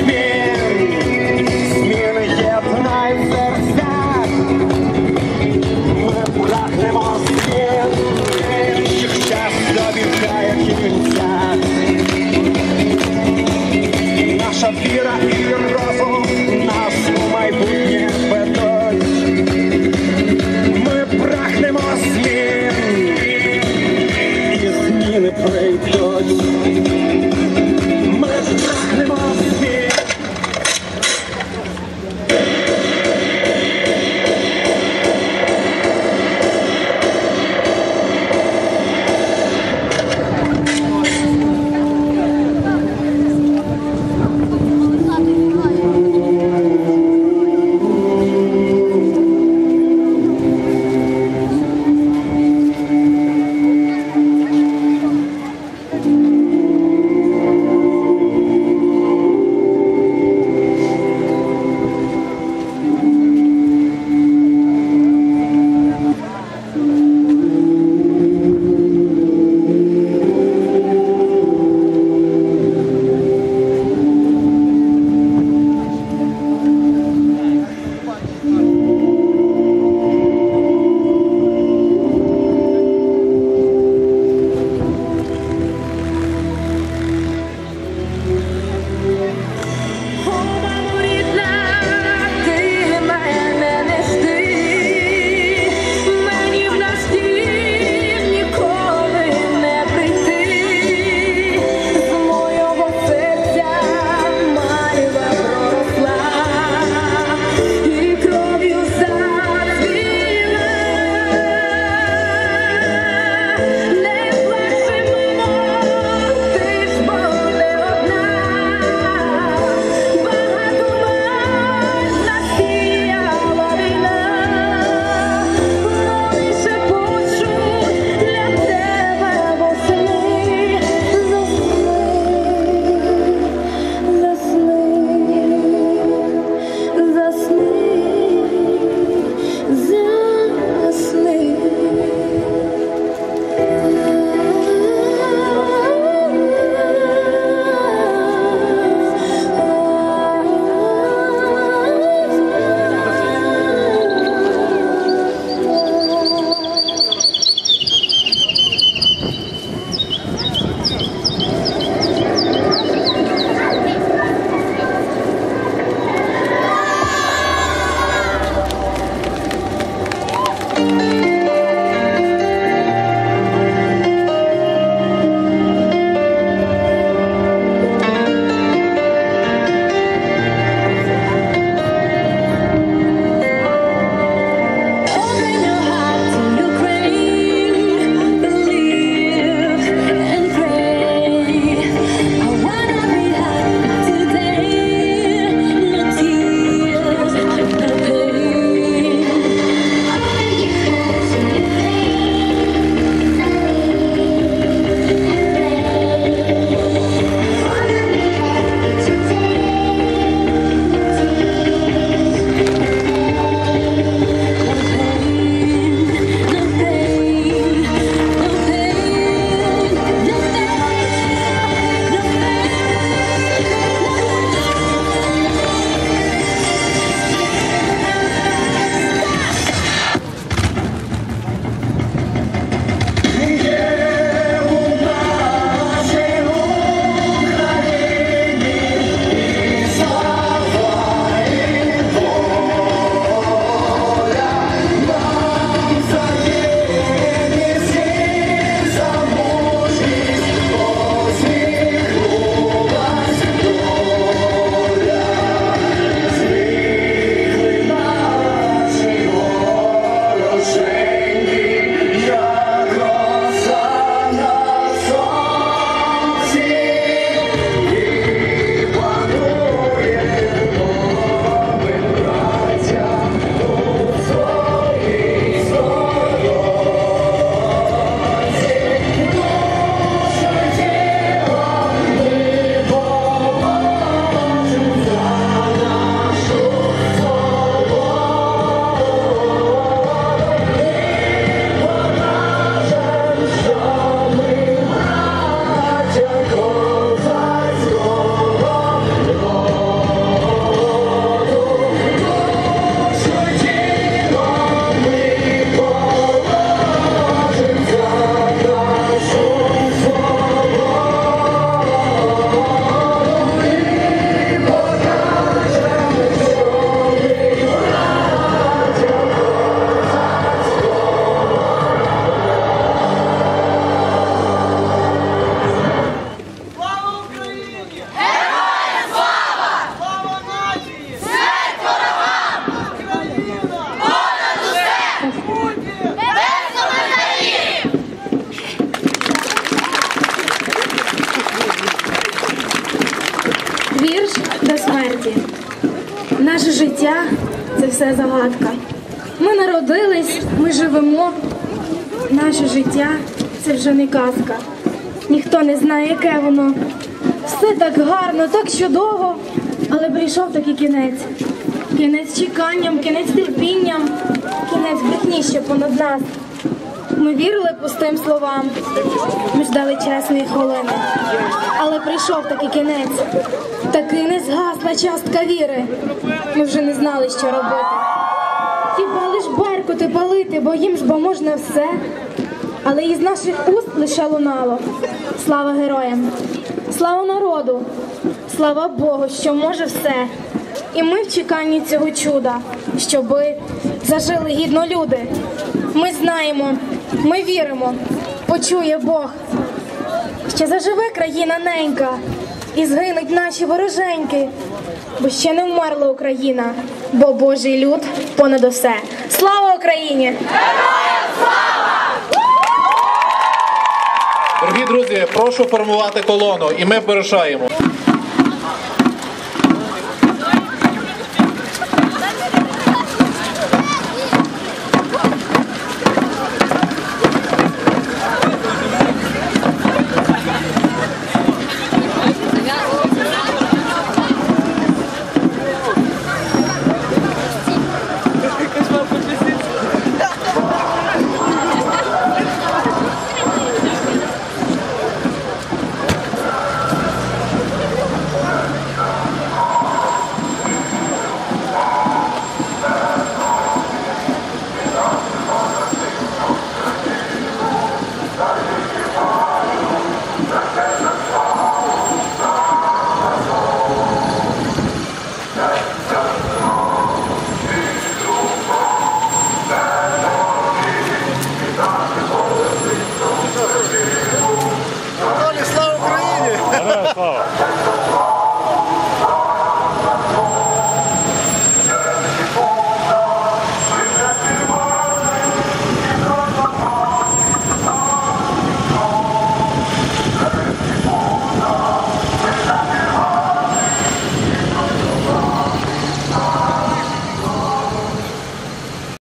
me. Наше життя це все загадка. Ми народились, ми живемо. Наше життя це вже не казка. Ніхто не знає, яке воно. Все так гарно, так чудово, але прийшов такий кінець. Кінець чеканням, кінець терпінням, кінець брехні ще понад нас. Ми вірили пустим словам, ми ждали чесної хвилини. Але прийшов такий кінець, таки не згасла частка віри. Ми вже не знали, що робити. Хіба лиш беркути палити, бо їм ж бо можна все. Але із наших уст лише лунало. Слава героям, слава народу, слава Богу, що може все. І ми в чеканні цього чуда, щоби зажили гідно люди. Ми знаємо, ми віримо, почує Бог. Ще заживе країна ненька, і згинуть наші вороженьки, бо ще не вмерла Україна, бо Божий люд понад усе. Слава Україні! Дорогі друзі, прошу формувати колону, і ми вирушаємо.